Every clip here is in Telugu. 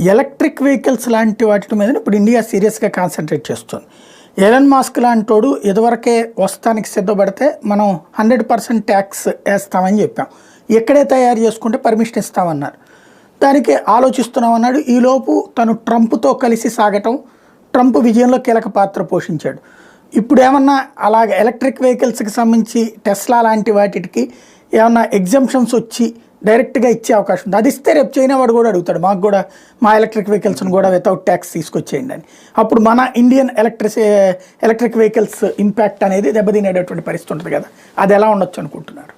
ఎలక్ట్రిక్ వెహికల్స్ లాంటి వాటి మీద ఇప్పుడు ఇండియా సీరియస్గా కాన్సన్ట్రేట్ చేస్తుంది. ఎలన్ మాస్క్ లాంటోడు ఇదివరకే వస్తానికి సిద్ధపడితే మనం హండ్రెడ్ పర్సెంట్ ట్యాక్స్ వేస్తామని చెప్పాం. ఎక్కడే తయారు చేసుకుంటే పర్మిషన్ ఇస్తామన్నారు. దానికి ఆలోచిస్తున్నామన్నాడు. ఈలోపు తను ట్రంప్తో కలిసి సాగటం ట్రంప్ విజయంలో కీలక పాత్ర పోషించాడు. ఇప్పుడు ఏమన్నా అలాగ ఎలక్ట్రిక్ వెహికల్స్కి సంబంధించి టెస్లా లాంటి వాటికి ఏమన్నా ఎగ్జంప్షన్స్ వచ్చి డైరెక్ట్గా ఇచ్చే అవకాశం ఉంది. అది ఇస్తే రేపు చైనా వాడు కూడా అడుగుతాడు. మాకు కూడా మా ఎలక్ట్రిక్ వెహికల్స్ని కూడా వితౌట్ ట్యాక్స్ తీసుకొచ్చేయండి అని. అప్పుడు మన Indian electricity electric vehicles impact అనేది దెబ్బతినేటటువంటి పరిస్థితి ఉంటుంది కదా. అది ఎలా ఉండొచ్చు అనుకుంటున్నారు?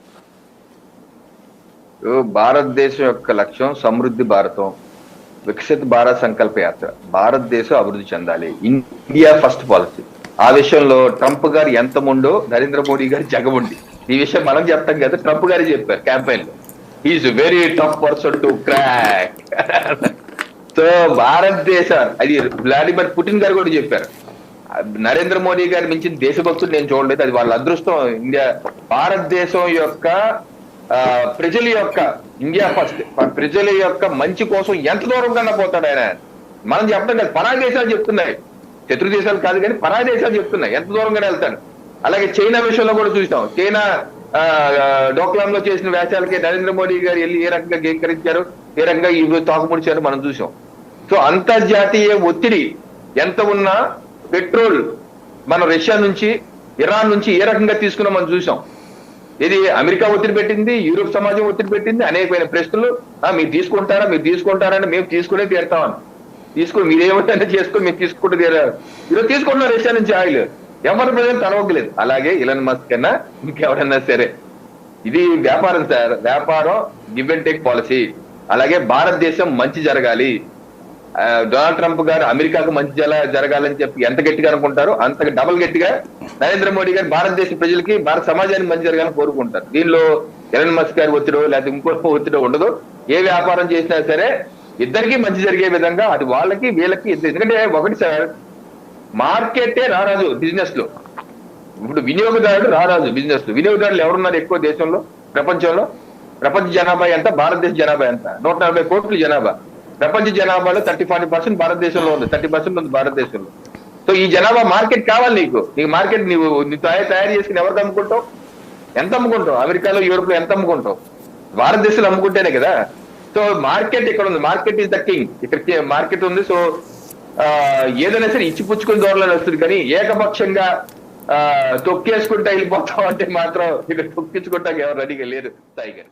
భారతదేశం యొక్క లక్ష్యం సమృద్ధి భారతం వికసిత్ భారత్ సంకల్ప యాత్ర. భారతదేశం అభివృద్ధి చెందాలి. India first policy. ఆ విషయంలో ట్రంప్ గారు ఎంత ముండో నరేంద్ర మోడీ గారు జగముండి. ఈ విషయం మనం చెప్తాం కదా ట్రంప్ గారు చెప్పారు క్యాంపెయిన్లో is very tough person to crack so భారతదేశం అది వ్లాదిమిర్ పుటిన్ గారు కూడా చెప్పారు. నరేంద్ర మోడీ గారి మించిన దేశభక్తులు నేను చూడలేదు. అది వాళ్ళ అదృష్టం. ఇండియా భారతదేశం యొక్క ప్రజల యొక్క ఇండియా ఫస్ట్ ప్రజల యొక్క మంచి కోసం ఎంత దూరం కన్నా పోతాడు ఆయన? మనం చెప్పడం కాదు. పరాయి దేశాలు చెప్తున్నాయి. శత్రు దేశాలు కాదు కానీ పరాయి దేశాలు చెప్తున్నాయి. ఎంత దూరంగా వెళ్తాడు? అలాగే చైనా విషయంలో కూడా చూసాం. చైనా డోక్లాంలో డోక్లాం లో చేసిన వ్యాసాలకే నరేంద్ర మోడీ గారు వెళ్ళి ఏ రకంగా గేకరించారు ఏ రకంగా ఈ తోకముడిచారు మనం చూసాం సో అంతర్జాతీయ ఒత్తిడి ఎంత ఉన్నా పెట్రోల్ మన రష్యా నుంచి ఇరాన్ నుంచి ఏ రకంగా తీసుకున్నాం మనం చూసాం ఇది అమెరికా ఒత్తిడి పెట్టింది యూరోప్ సమాజం ఒత్తిడి పెట్టింది అనేకమైన ప్రశ్నలు మీరు తీసుకుంటారా మీరు తీసుకుంటారని మేము తీసుకునే తీరుతామని తీసుకుని మీరు ఏమంటే చేసుకుని మేము తీసుకుంటే తీరారు ఈరోజు తీసుకుంటున్నారు రష్యా నుంచి ఆయిల్. ఎవరి ప్రజలు తలవగ్గలేదు. అలాగే ఇలన్ మస్క్ అన్నా ఇంకెవరన్నా సరే. ఇది వ్యాపారం సార్. వ్యాపారం గివ్ అండ్ టేక్ పాలసీ అలాగే భారతదేశం మంచి జరగాలి. డొనాల్డ్ ట్రంప్ గారు అమెరికాకు మంచి జరగాలని చెప్పి ఎంత గట్టిగా అనుకుంటారో అంత డబల్ గట్టిగా నరేంద్ర మోడీ గారు భారతదేశ ప్రజలకి భారత సమాజానికి మంచి జరగాలని కోరుకుంటారు. దీనిలో ఎలన్ మస్క్ గారి ఒత్తిడో లేకపోతే ఇంకో ఒత్తిడో ఉండదు. ఏ వ్యాపారం చేసినా సరే ఇద్దరికి మంచి జరిగే విధంగా అది వాళ్ళకి వీళ్ళకి ఎందుకంటే ఒకటి సార్ మార్కెటే రారాజు బిజినెస్లో ఇప్పుడు వినియోగదారుడు రారాజు బిజినెస్లో వినియోగదారులు ఎవరున్నారు ఎక్కువ దేశంలో? ప్రపంచంలో? ప్రపంచ జనాభా ఎంత? భారతదేశ జనాభా ఎంత? నూట నలభై కోట్ల జనాభా. ప్రపంచ జనాభాలో థర్టీ ఫార్టీ పర్సెంట్ భారతదేశంలో ఉంది. థర్టీ పర్సెంట్ ఉంది భారతదేశంలో. సో ఈ జనాభా మార్కెట్ కావాలి నీకు. నీకు మార్కెట్ నీవు తయారు తయారు చేసుకుని ఎవరికి అమ్ముకుంటావు? ఎంత అమ్ముకుంటావు? అమెరికాలో యూరోప్లో ఎంత అమ్ముకుంటావు? భారతదేశంలో అమ్ముకుంటేనే కదా. సో మార్కెట్ ఇక్కడ ఉంది. మార్కెట్ ఇస్ ద కింగ్ ఇక్కడ మార్కెట్ ఉంది. సో ఏదైనా సరే ఇచ్చి పుచ్చుకుని దూరంలో వస్తుంది కానీ ఏకపక్షంగా ఆ, తొక్కేసుకుంటా వెళ్ళిపోతాం అంటే మాత్రం ఇక్కడ తొక్కించుకుంటాం ఎవరు రెడీగా లేరు సాయి గారు.